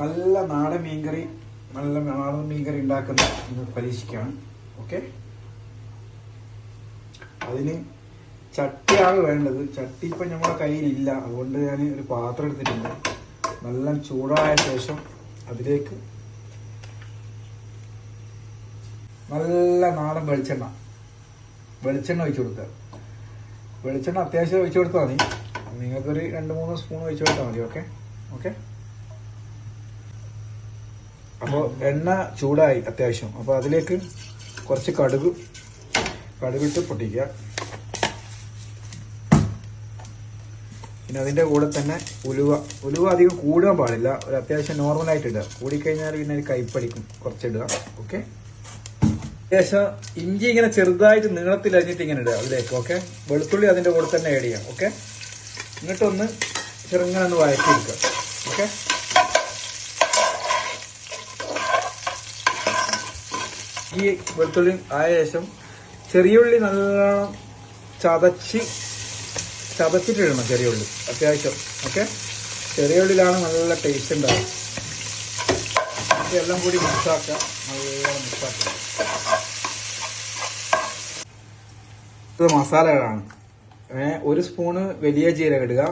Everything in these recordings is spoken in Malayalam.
നല്ല നാടൻ മീൻകറി നല്ല നാടൻ മീൻകറി ഉണ്ടാക്കുന്ന പരീക്ഷിക്കുകയാണ് ഓക്കെ അതിന് ചട്ടിയാണ് വേണ്ടത്. ചട്ടി ഇപ്പം നമ്മുടെ കയ്യിലില്ല. അതുകൊണ്ട് ഞാൻ ഒരു പാത്രം എടുത്തിട്ടുണ്ട്. നല്ല ചൂടായ ശേഷം അതിലേക്ക് നല്ല നാടൻ വെളിച്ചെണ്ണ. വെളിച്ചെണ്ണ ഒഴിച്ചു കൊടുക്കുക. വെളിച്ചെണ്ണ അത്യാവശ്യം ഒഴിച്ചു കൊടുത്താൽ മതി. നിങ്ങൾക്കൊരു രണ്ട് മൂന്ന് സ്പൂൺ ഒഴിച്ചു കൊടുത്താൽ മതി. ഓക്കെ ഓക്കെ അപ്പോൾ എണ്ണ ചൂടായി അത്യാവശ്യം. അപ്പോൾ അതിലേക്ക് കുറച്ച് കടുക് കടുകിട്ട് പൊട്ടിക്കുക. പിന്നെ അതിന്റെ കൂടെ തന്നെ ഉലുവ. ഉലുവ അധികം കൂടാൻ പാടില്ല. ഒരു അത്യാവശ്യം നോർമലായിട്ട് ഇടുക. കൂടിക്കഴിഞ്ഞാൽ പിന്നെ ഒരു കൈപ്പടിക്കും. കുറച്ചിടുക. ഓക്കെ ശേഷം ഇഞ്ചി ഇങ്ങനെ ചെറുതായിട്ട് നീളത്തിൽ അരിഞ്ഞിട്ട് ഇങ്ങനെ ഇടുക അതിലേക്ക്. ഓക്കെ വെളുത്തുള്ളി അതിന്റെ കൂടെ തന്നെ ആഡ് ചെയ്യാം. ഓക്കെ എന്നിട്ടൊന്ന് ചെറുങ്ങനെ ഒന്ന് വഴറ്റി എടുക്കുക ഓക്കെ ഈ വെളുത്തുള്ളി ആയ ശേഷം ചെറിയ ഉള്ളി നല്ലോണം ചതച്ച് ചതച്ചിട്ടിടണം ചെറിയ ഉള്ളി അത്യാവശ്യം. ഓക്കെ? ചെറിയ ഉള്ളിലാണ് നല്ല ടേസ്റ്റ് ഉണ്ടാവുക. എല്ലാം കൂടി മിക്സാക്കുക നല്ലോണം മിക്സാക്കുക ഇത് മസാലകളാണ്. ഒരു സ്പൂണ് വലിയ ജീരകം ഇടുക.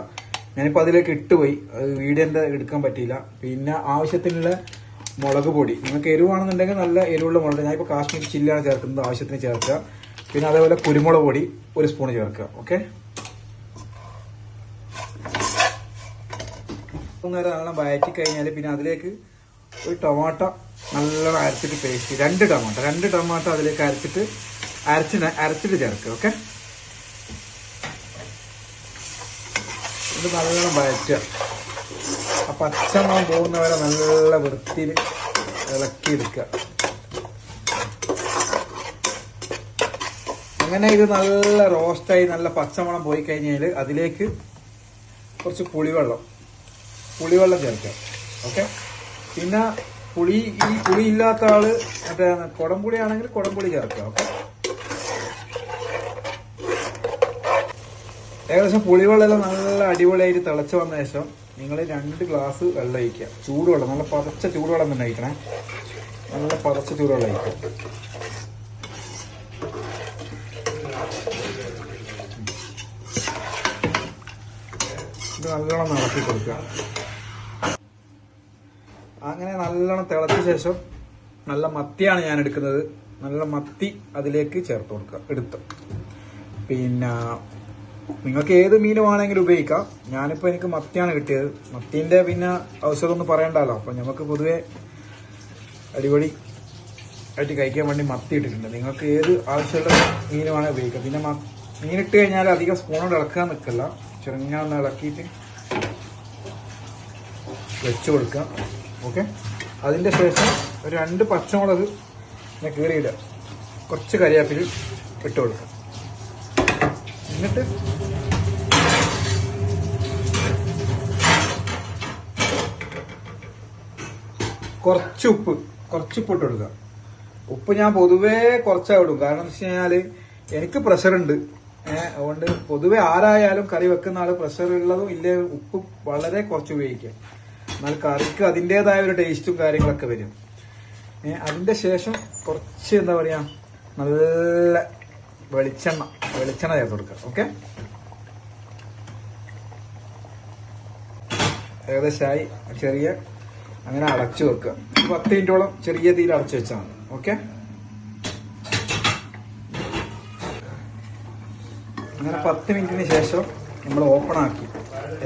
ഞാനിപ്പോൾ അതിലേക്ക് ഇട്ടുപോയി. അത് വീടിന്റെ എടുക്കാൻ പറ്റിയില്ല. പിന്നെ ആവശ്യത്തിനുള്ള മുളക് പൊടി. നിങ്ങൾക്ക് എരിവാണെന്നുണ്ടെങ്കിൽ നല്ല എരിവുള്ള മുളക് ഞാൻ ഞാനിപ്പോൾ കാശ്മീരി ചില്ലാണ് ചേർക്കുന്നത് ആവശ്യത്തിന് ചേർക്കുക. പിന്നെ അതേപോലെ കുരുമുളക് പൊടി ഒരു സ്പൂൺ ചേർക്കുക. ഓക്കെ? നേരം വയറ്റി കഴിഞ്ഞാൽ പിന്നെ അതിലേക്ക് ഒരു ടൊമാറ്റോ നല്ലോണം അരച്ചിട്ട് പേസ്റ്റ് രണ്ട് ടൊമാറ്റോ. രണ്ട് ടൊമാറ്റോ അതിലേക്ക് അരച്ചിട്ട് അരച്ച് അരച്ചിട്ട് ചേർക്കുക. ഓക്കെ? ഇത് നല്ലോണം വഴറ്റുക ആ പച്ചമണം പോകുന്നവരെ നല്ല വൃത്തിയിൽ ഇളക്കിയെടുക്കുക. അങ്ങനെ ഇത് നല്ല റോസ്റ്റായി നല്ല പച്ചമണം പോയി കഴിഞ്ഞാൽ അതിലേക്ക് കുറച്ച് പുളിവെള്ളം പുളിവെള്ളം ചേർക്കാം ഓക്കെ? പിന്നെ പുളി ഈ പുളി ഇല്ലാത്ത ആൾ മറ്റേ കുടംപുളി ആണെങ്കിൽ കുടംപുളി ചേർക്കാം ഓക്കെ? ഏകദേശം പുളിവെള്ളം നല്ല അടിപൊളിയായിട്ട് തിളച്ച് വന്ന ശേഷം നിങ്ങൾ രണ്ട് ഗ്ലാസ് വെള്ളം ഒഴിക്കുക. ചൂടുവെള്ളം നല്ല പതച്ച ചൂടുവെള്ളം തന്നെ ഒഴിക്കണേ. നല്ല പതച്ച ചൂടുവെള്ളം ഒഴിക്കുക. ഇത് നല്ലോണം നടത്തി കൊടുക്കുക. അങ്ങനെ നല്ലോണം തിളച്ച ശേഷം നല്ല മത്തിയാണ് ഞാൻ എടുക്കുന്നത്. നല്ല മത്തി അതിലേക്ക് ചേർത്ത് കൊടുക്കുക. എടുത്ത്. പിന്നെ നിങ്ങൾക്ക് ഏത് മീനുമാണെങ്കിലും ഉപയോഗിക്കാം. ഞാനിപ്പോൾ എനിക്ക് മത്തിയാണ് കിട്ടിയത്. മത്തീന്റെ പിന്നെ ഔഷധമൊന്നും പറയണ്ടല്ലോ അപ്പം നമുക്ക് പൊതുവേ അടിപൊളി ആയിട്ട് കഴിക്കാൻ വേണ്ടി മത്തി ഇട്ടിട്ടുണ്ട്. നിങ്ങൾക്ക് ഏത് ആവശ്യമുള്ള മീനുമാണെങ്കിൽ ഉപയോഗിക്കാം. പിന്നെ മീൻ മീനിട്ട് കഴിഞ്ഞാൽ അധികം സ്പൂണോട് ഇളക്കാൻ നിൽക്കില്ല. ചെറുങ്ങനെ ഇളക്കിയിട്ട് വെച്ച് കൊടുക്കുക. ഓക്കെ? അതിന്റെ ശേഷം ഒരു രണ്ട് പച്ചമുളക് ഇങ്ങനെ കീറിയിടുക. കുറച്ച് കരിയാപ്പിൽ ഇട്ട് കൊടുക്കുക. എന്നിട്ട് കുറച്ച് ഉപ്പ് കുറച്ച് ഉപ്പ് ഇട്ട് കൊടുക്കുക. ഉപ്പ് ഞാൻ പൊതുവേ കുറച്ചാ ഇടും. കാരണം എന്ന് വെച്ച് കഴിഞ്ഞാൽ എനിക്ക് പ്രഷർ ഉണ്ട്. ഏഹ് അതുകൊണ്ട് പൊതുവെ ആരായാലും കറി വെക്കുന്ന ആൾ പ്രഷർ ഉള്ളതും ഇല്ലേ ഉപ്പ് വളരെ കുറച്ച് ഉപയോഗിക്കുക. എന്നാൽ കറിക്ക് അതിന്റെതായ ഒരു ടേസ്റ്റും കാര്യങ്ങളൊക്കെ വരും. ഏഹ് അതിന്റെ ശേഷം കുറച്ച് എന്താ പറയാ നല്ല വെളിച്ചെണ്ണ വെളിച്ചെണ്ണ ചേർത്ത് കൊടുക്കുക. ഓക്കെ? ഏകദേശമായി ചെറിയ അങ്ങനെ അടച്ചു വെക്കുക. പത്ത് മിനിറ്റോളം ചെറിയ തീയിൽ അടച്ചു വെച്ചാൽ മതി. ഓക്കെ അങ്ങനെ പത്ത് മിനിറ്റിന് ശേഷം നമ്മൾ ഓപ്പൺ ആക്കി.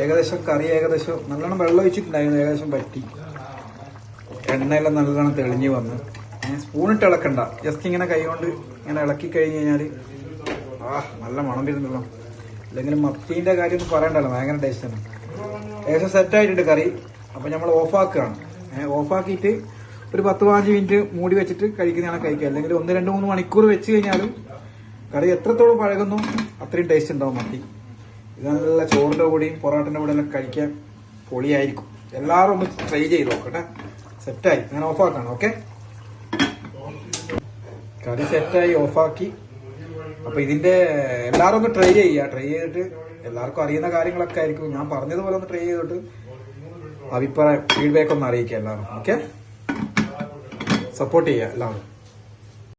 ഏകദേശം കറി ഏകദേശം നല്ലോണം വെള്ളം ഒഴിച്ചിട്ടുണ്ടായിരുന്നു. ഏകദേശം പറ്റി. എണ്ണയെല്ലാം നല്ലോണം തെളിഞ്ഞു വന്ന്. സ്പൂണിട്ട് ഇളക്കണ്ട. ജസ്റ്റ് ഇങ്ങനെ കൈകൊണ്ട് ഇങ്ങനെ ഇളക്കി കഴിഞ്ഞ് കഴിഞ്ഞാൽ ആ നല്ല മണം വരുന്നുള്ള അല്ലെങ്കിൽ മത്തീന്റെ കാര്യം ഒന്നും പറയണ്ടല്ലോ. ഭയങ്കര ടേസ്റ്റാണ് ഏകദേശം സെറ്റ് ആയിട്ടുണ്ട് കറി. അപ്പം നമ്മൾ ഓഫാക്കുകയാണ് ഓഫാക്കിയിട്ട് ഒരു പത്ത് പതിനഞ്ച് മിനിറ്റ് മൂടി വെച്ചിട്ട് കഴിക്കുന്നതാണ് കഴിക്കുക അല്ലെങ്കിൽ ഒന്ന് രണ്ട് മൂന്ന് മണിക്കൂർ വെച്ച് കഴിഞ്ഞാലും കറി എത്രത്തോളം പഴകുന്നു അത്രയും ടേസ്റ്റ് ഉണ്ടാവും മത്തി. ഇത് നല്ല ചോറിന്റെ കൂടെയും പൊറോട്ടന്റെ കൂടെ എല്ലാം കഴിക്കാൻ പൊളിയായിരിക്കും. എല്ലാവരും ഒന്ന് ട്രൈ ചെയ്ത് നോക്കട്ടെ. സെറ്റായി ഞാൻ ഓഫാക്കാണ് ഓക്കെ കറി സെറ്റായി ഓഫാക്കി അപ്പൊ ഇതിന്റെ എല്ലാവരും ഒന്ന് ട്രൈ ചെയ്യുക. ട്രൈ ചെയ്തിട്ട് എല്ലാവർക്കും അറിയുന്ന കാര്യങ്ങളൊക്കെ ആയിരിക്കും. ഞാൻ പറഞ്ഞതുപോലെ ഒന്ന് ട്രൈ ചെയ്തിട്ട് അഭിപ്രായം ഫീഡ്ബാക്ക് ഒന്ന് അറിയിക്കുക എല്ലാവരും. ഓക്കെ സപ്പോർട്ട് ചെയ്യുക എല്ലാവരും.